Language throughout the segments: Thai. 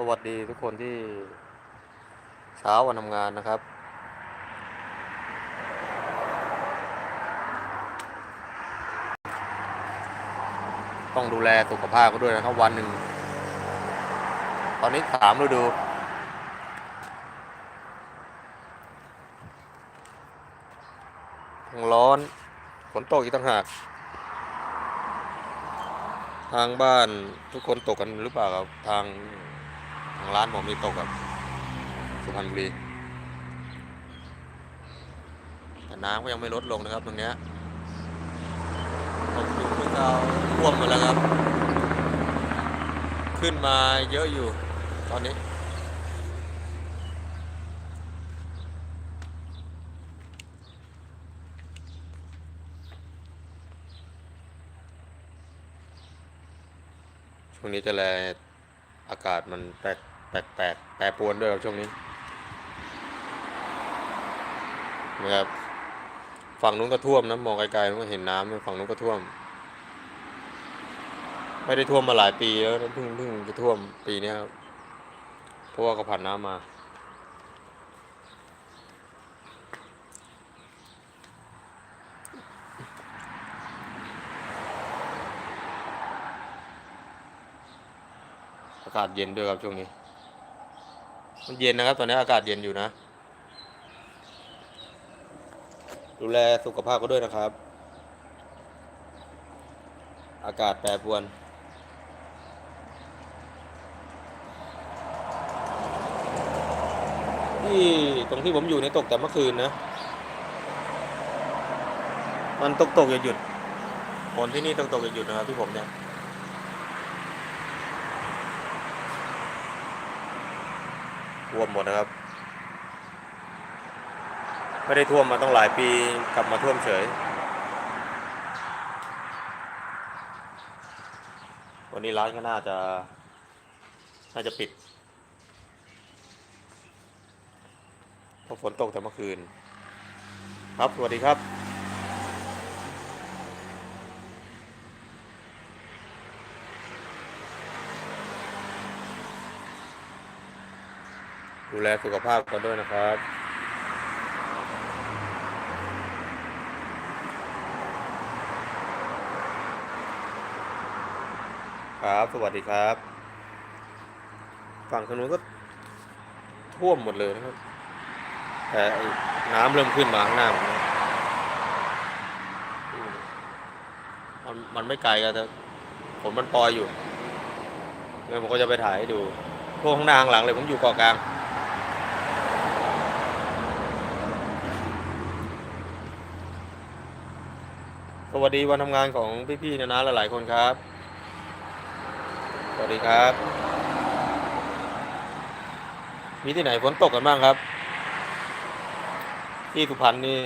สวัสดีทุกคนที่เช้าวันทำงานนะครับ ต้องดูแลสุขภาพก็ด้วยนะครับ วันหนึ่ง ตอนนี้สามฤดูทั้งร้อนฝนตกอีกต่างหาก ทางบ้านทุกคนตกกันหรือเปล่าครับทาง ทางร้านผมนี่ตกครับสุพรรณบุรีแต่น้ำก็ยังไม่ลดลงนะครับตรงเนี้ยตกอยู่ที่เราท่วมหมดแล้วครับ ขึ้นมาเยอะอยู่ตอนนี้ ช่วงนี้จะแลอากาศมันแปลก แปลกแปลกแปรปวนด้วยครับช่วงนี้นะครับฝั่งนู้นก็ท่วมนะมองไกลๆนู้นก็เห็นน้ำฝั่งนู้นก็ท่วม ไม่ได้ท่วมมาหลายปีแล้วเพิ่งเพิ่งจะท่วมปีนี้ครับเพราะว่าเขาผ่านน้ำมาอากาศเย็นด้วยครับช่วงนี้ มันเย็นนะครับ ตอนนี้อากาศเย็นอยู่นะ ดูแลสุขภาพก็ด้วยนะครับ อากาศแปรปรวนที่ตรงที่ผมอยู่เนี่ยตกแต่เมื่อคืนนะ มันตกตกอย่าหยุดฝนที่นี่ตกตกอย่าหยุดนะครับที่ผมเนี่ย ท่วมหมดนะครับ ไม่ได้ท่วมมาต้องหลายปีกลับมาท่วมเฉย วันนี้ร้านก็น่าจะ น่าจะปิดเพราะฝนตกแต่เมื่อคืน ครับ สวัสดีครับ ดูแลสุขภาพกันด้วยนะครับครับ สวัสดีครับ ฝั่งถนนก็ท่วมหมดเลยนะครับ แต่น้ำเริ่มขึ้นมาข้างหน้าผมมันมันไม่ไกลกันแต่ฝนมันปลอยอยู่เดี๋ยวผมก็จะไปถ่ายให้ดูพวกข้างหน้าข้างหลังเลยผมอยู่เกาะกลาง ส วัสดีวันทำงานของพี่ๆนะนะหลายๆคนครับ สวัสดีครับ มีที่ไหนฝนตกกันบ้างครับ ที่สุพรรณนี่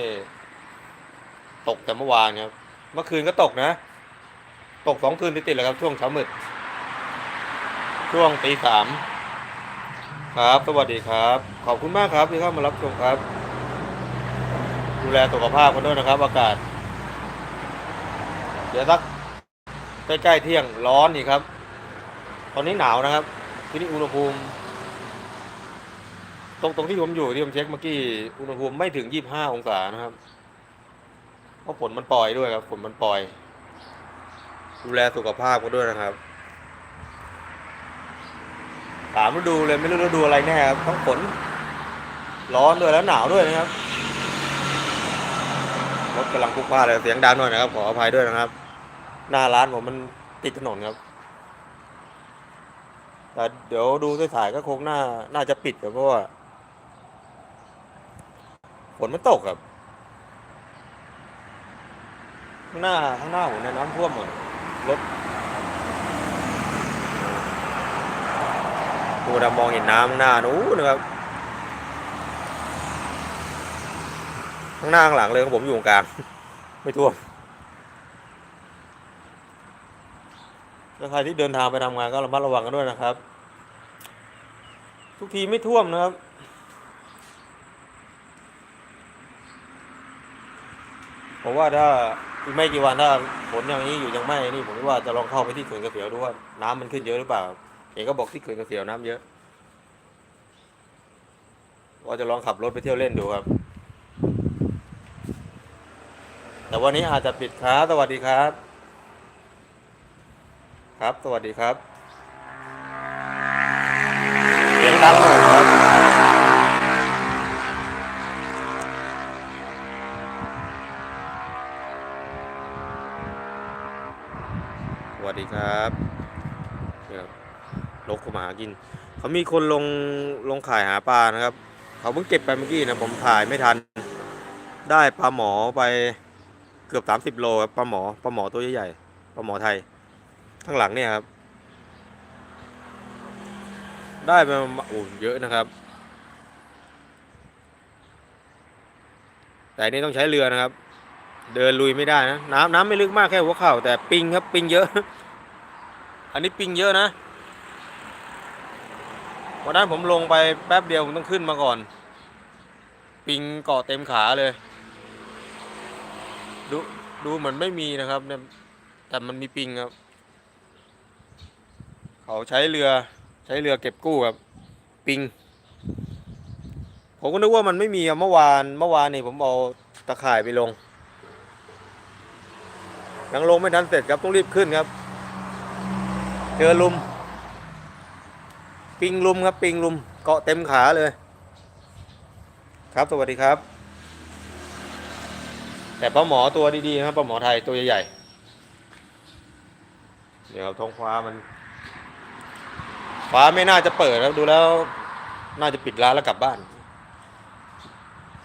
ตกแต่เมื่อวานครับ เมื่อคืนก็ตกนะ ตกสองคืนติดๆเลยครับ ช่วงเช้ามืด ช่วงตีสามครับ สวัสดีครับ ขอบคุณมากครับที่เข้ามารับชมครับ ดูแลสุขภาพกันด้วยนะครับ อากาศ เดี๋ยวสักใกล้ๆเที่ยงร้อนอีกครับ ตอนนี้หนาวนะครับ ที่นี่อุณหภูมิ ตรงตรงที่ผมอยู่ที่ผมเช็คเมื่อกี้อุณหภูมิไม่ถึงยี่บห้าองศานะครับ เพราะฝนมันปล่อยด้วยครับฝนมันปล่อย ดูแลสุขภาพกันด้วยนะครับสามฤดูเลยไม่รู้ฤดูอะไรแน่ครับทั้งฝนร้อนด้วยแล้วหนาวด้วยนะครับรถกำลังพุกพล่านเลยเสียงดังหน่อยนะครับ ขออภัยด้วยนะครับ หน้าร้านผมมันติดถนนครับ แต่เดี๋ยวดูถ่ายๆก็คงน่า น่าจะปิดครับเพราะว่าฝนมันตกครับข้างหน้าข้างหน้าผมเนี่ยน้ำท่วมหมดรถดูนะมองเห็นน้ำข้างหน้านู้นนะครับข้างหน้าข้างหลังเลยของผมอยู่กลาง ไม่ท่วม ถ้าใครที่เดินทางไปทำงานก็ระมัดระวังกันด้วยนะครับ ทุกทีไม่ท่วมนะครับ ผมว่าถ้าอีกไม่กี่วันถ้าฝนอย่างนี้อยู่ยังไม่นี่ผมว่าจะลองเข้าไปที่เขื่อนกระเสียวดูว่าน้ำมันขึ้นเยอะหรือเปล่าเห็นก็บอกที่เขื่อนกระเสียวน้ำเยอะว่าจะลองขับรถไปเที่ยวเล่นดูครับ แต่วันนี้อาจจะปิดครับสวัสดีครับ ครับ สวัสดีครับเสียงดังหน่อยครับสวัสดีครับนี่ครับนกเข้ามาหากิน เขามีคนลงลงขายหาปลานะครับ เขาเพิ่งเก็บไปเมื่อกี้นะผมถ่ายไม่ทัน ได้ปลาหมอไปเกือบ 30 โลครับปลาหมอปลาหมอตัวใหญ่ๆปลาหมอไทย ข้างหลังเนี่ยครับ ได้ไปประมาณโอ้เยอะนะครับ แต่นนี่ต้องใช้เรือนะครับ เดินลุยไม่ได้นะ น้ำน้ำไม่ลึกมากแค่หัวเข่าแต่ปิงครับปิงเยอะ อันนี้ปิงเยอะนะวันนั้นผมลงไปแป๊บเดียวผมต้องขึ้นมาก่อน ปิงเกาะเต็มขาเลย ดูดูเหมือนไม่มีนะครับเนี่ยแต่มันมีปิงครับ เขาใช้เรือใช้เรือเก็บกู้ครับ ปิง ผมก็นึกว่ามันไม่มีอะเมื่อวานเมื่อวานนี่ผมเอาตะข่ายไปลงยังลงไม่ทันเสร็จครับต้องรีบขึ้นครับ เจอลุม ปิงลุมครับ ปิงลุมเกาะเต็มขาเลย ครับสวัสดีครับ แต่ปลาหมอตัวดีๆครับปลาหมอไทยตัวใหญ่ๆเดี๋ยวท้องฟ้ามัน ฟ้าไม่น่าจะเปิดครับดูแล้วน่าจะปิดร้านแล้วกลับบ้าน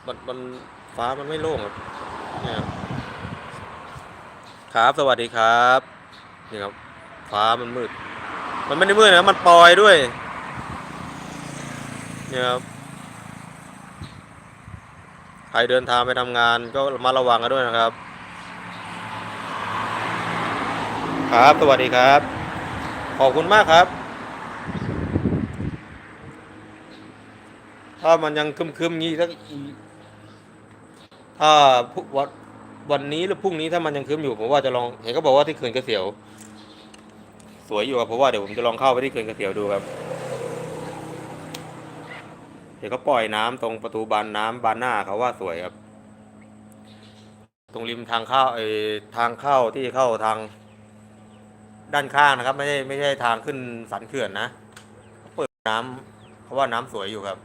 มันมันฟ้ามันไม่โล่งครับเนี่ยครับสวัสดีครับนี่ครับ ฟ้ามันมืด มันไม่ได้มืดนะมันปลอยด้วยเนี่ยครับใครเดินทางไปทำงานก็มาระวังกันด้วยนะครับ ครับสวัสดีครับ ขอบคุณมากครับ ถ้ามันยังคึมๆงี้สักอีถ้าวันวันนี้หรือพรุ่งนี้ถ้ามันยังคึมอยู่ผมว่าจะลองเห็นเขาบอกว่าที่เขื่อนกระเสียว สวยอยู่ครับเพราะว่าเดี๋ยวผมจะลองเข้าไปที่เขื่อนกระเสียวดูครับ เดี๋ยวเขาปล่อยน้ำตรงประตูบานน้ำบานหน้าเขาว่าสวยครับ ตรงริมทางเข้าไอ้ทางเข้าที่เข้าทางด้านข้างนะครับ ไม่ใช่ไม่ใช่ทางขึ้นสันเขื่อนนะเปิดน้ำเขาว่าน้ำสวยอยู่ครับ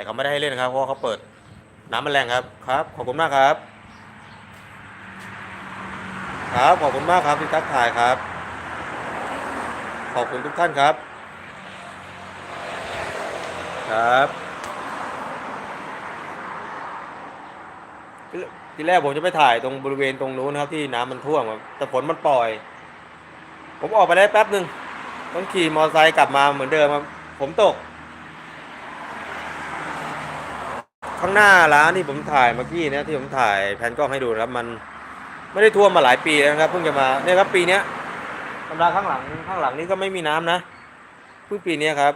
แต่เขาไม่ได้ให้เล่นครับเพราะเขาเปิดน้ำมันแรงครับครับ ขอบคุณมากครับ ครับขอบคุณมากครับที่ทักทายครับ ขอบคุณทุกท่านครับ ครับทีทีแรกผมจะไปถ่ายตรงบริเวณตรงนู้นครับที่น้ำมันท่วมครับแต่ฝนมันปล่อย ผมออกไปได้แป๊บหนึ่งต้องขี่มอเตอร์ไซค์กลับมาเหมือนเดิมครับผมตก ข้างหน้าร้านที่ผมถ่ายเมื่อกี้เนะที่ผมถ่ายแผนกล้องให้ดูนะครับมันไม่ได้ท่วมมาหลายปีแล้วนะครับเพิ่งจะมาเนี่ยครับปีเนี้ยธรรมดาข้างหลังข้างหลังนี้ก็ไม่มีน้ำนะเพิ่งปีเนี้ยครับ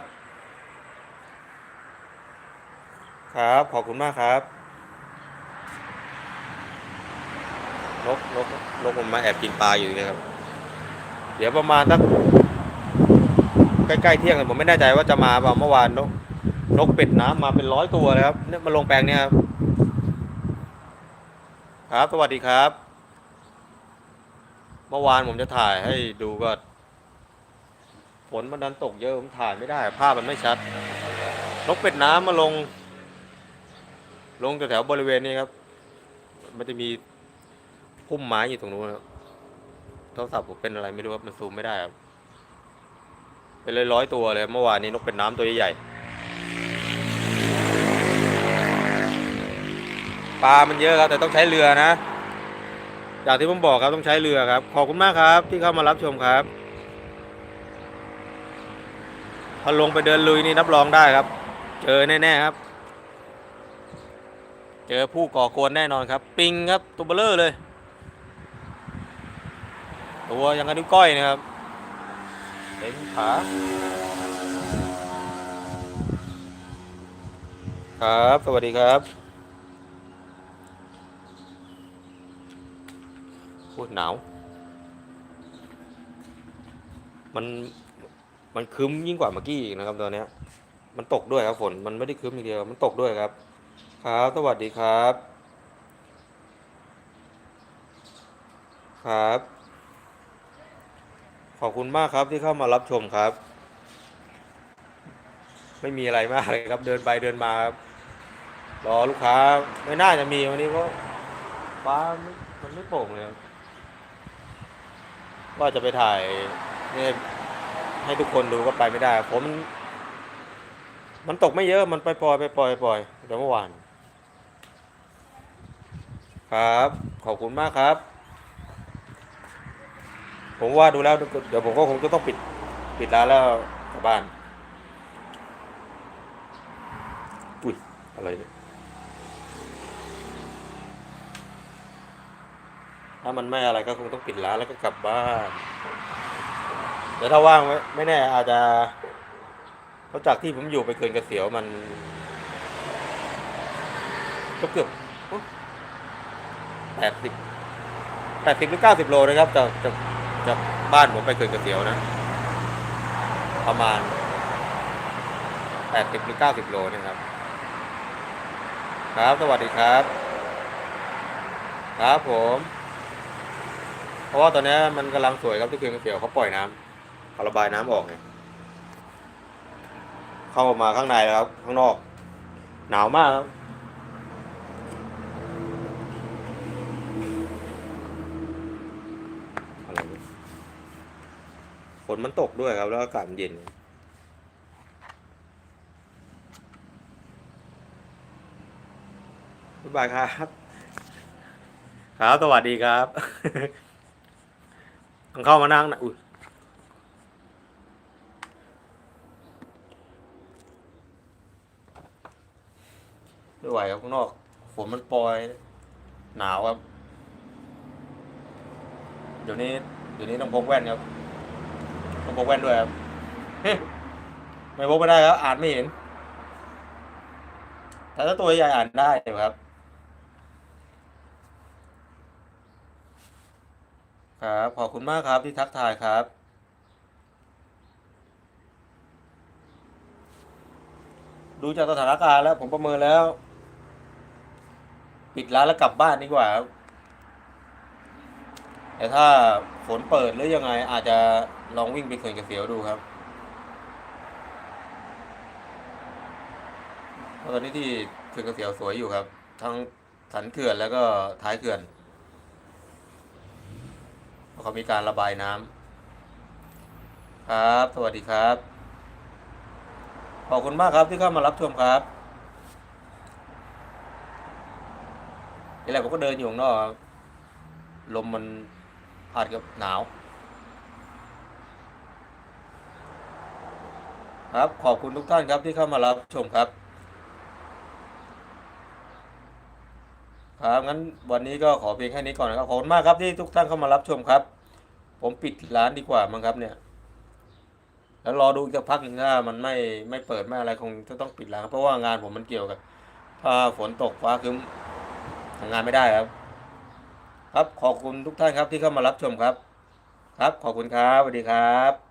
ครับขอบคุณมากครับนกนกนกมันมาแอบกินปลาอยู่นะครับ เดี๋ยวประมาณสักใกล้ๆเที่ยงผมไม่แน่ใจว่าจะมาเปล่าเมื่อวานนก นกเป็ดน้ำมาเป็นร้อยตัวเลยครับเนี่ยมาลงแปลงเนี่ยครับครับ สวัสดีครับ เมื่อวานผมจะถ่ายให้ดูก็ฝนมันดันตกเยอะผมถ่ายไม่ได้ ภาพมันไม่ชัด นกเป็ดน้ำมาลง ลงแถวๆบริเวณนี้ครับ มันจะมีพุ่มไม้อยู่ตรงนู้นครับโทรศัพท์ผมเป็นอะไรไม่รู้ครับมันซูมไม่ได้ครับเป็นเลยร้อยตัวเลยเมื่อวานนี้นกเป็ดน้ำตัวใหญ่ๆ ปลามันเยอะครับ แต่ต้องใช้เรือนะอย่างที่ผมบอกครับต้องใช้เรือครับ ขอบคุณมากครับ ที่เข้ามารับชมครับพอลงไปเดินลุยนี่รับรองได้ครับ เจอแน่ๆครับ เจอผู้ก่อกวนแน่นอนครับ ปิงครับตัวเบลเลอร์เลย ตัวยังกระนิ้วก้อยนะครับเต็มขาครับ สวัสดีครับ พูดหนาว มันมันครึ้มยิ่งกว่าเมื่อกี้อีกนะครับตอนนี้มันตกด้วยครับฝนมันไม่ได้ครึ้มอย่างเดียว มันตกด้วยครับ ครับ สวัสดีครับ ครับ ขอบคุณมากครับที่เข้ามารับชมครับ ไม่มีอะไรมากเลยครับ เดินไปเดินมาครับรอลูกค้า ไม่น่าจะมีวันนี้เพราะฟ้าม่มันไม่โปร่งเลยครับ ว่าจะไปถ่ายนี่ให้ทุกคนดูก็ไปไม่ได้ ผมมันตกไม่เยอะมันไปปล่อยไปปล่อยปล่อยเดี๋ยวเมื่อวาน ครับ ขอบคุณมากครับ ผมว่าดูแล้วเดี๋ยวผมก็คงจะต้องปิดปิดร้านแล้วกลับบ้าน อุ้ยอะไรเนี่ย ถ้ามันไม่อะไรก็คงต้องปิดร้านแล้วก็กลับบ้านเดี๋ยวถ้าว่างไว้ไม่แน่อาจจะเพราะจากที่ผมอยู่ไปเกินกระเสียวมันก็เกือบแปดสิบแปดสิบหรือเก้าสิบโลนะครับจากจากจากบ้านผมไปเกินกระเสียวนะ ประมาณแปดสิบหรือเก้าสิบโลนะครับ ครับ สวัสดีครับ ครับผม ราะว่าตอนนี้มันกำลังสวยครับที่เขื่อนกระเสียวเขาปล่อยน้ำเขาระบายน้ำออกไงเข้ามาข้างในแล้วครับ ข้างนอก หนาวมากครับฝนมันตกด้วยครับ แล้วอากาศมันเย็นบ๊ายบายครับ ครับ สวัสดีครับ ต้องเข้ามานั่งนะอุ้ยไม่ไหวครับข้างนอกฝนมันปลอย หนาวครับ เดี๋ยวนี้ เดี๋ยวนี้ต้องพกแว่นครับ ต้องพกแว่นด้วยครับไม่พกไม่ได้ครับ อ่านไม่เห็นแต่ถ้าตัวใหญ่อ่านได้ครับ ครับ ขอบคุณมากครับที่ทักทายครับ ดูจากสถานการณ์แล้วผมประเมินแล้ว ปิดร้านแล้วกลับบ้านดีกว่าครับแต่ถ้าฝนเปิดหรือยังไง อาจจะลองวิ่งไปเขื่อนกระเสียวดูครับเพราะตอนนี้ที่เขื่อนกระเสียวสวยอยู่ครับ ทั้งสันเขื่อนแล้วก็ท้ายเขื่อน เขามีการระบายน้ำครับ สวัสดีครับ ขอบคุณมากครับที่เข้ามารับชมครับนี่แหละผมก็เดินอยู่ข้างนอกลมมันพัดกับหนาว ครับขอบคุณทุกท่านครับที่เข้ามารับชมครับ ครับงั้นวันนี้ก็ขอเพียงแค่นี้ก่อนนะครับขอบคุณมากครับที่ทุกท่านเข้ามารับชมครับ ผมปิดร้านดีกว่ามั้งครับเนี่ย แล้วรอดูอีกสักพักหนึ่งถ้ามันไม่ไม่เปิดไม่อะไรคงจะต้องปิดร้านเพราะว่างานผมมันเกี่ยวกับถ้าฝนตกฟ้าครึ้มทำงานไม่ได้ครับ ครับขอบคุณทุกท่านครับที่เข้ามารับชมครับ ครับขอบคุณครับสวัสดีครับ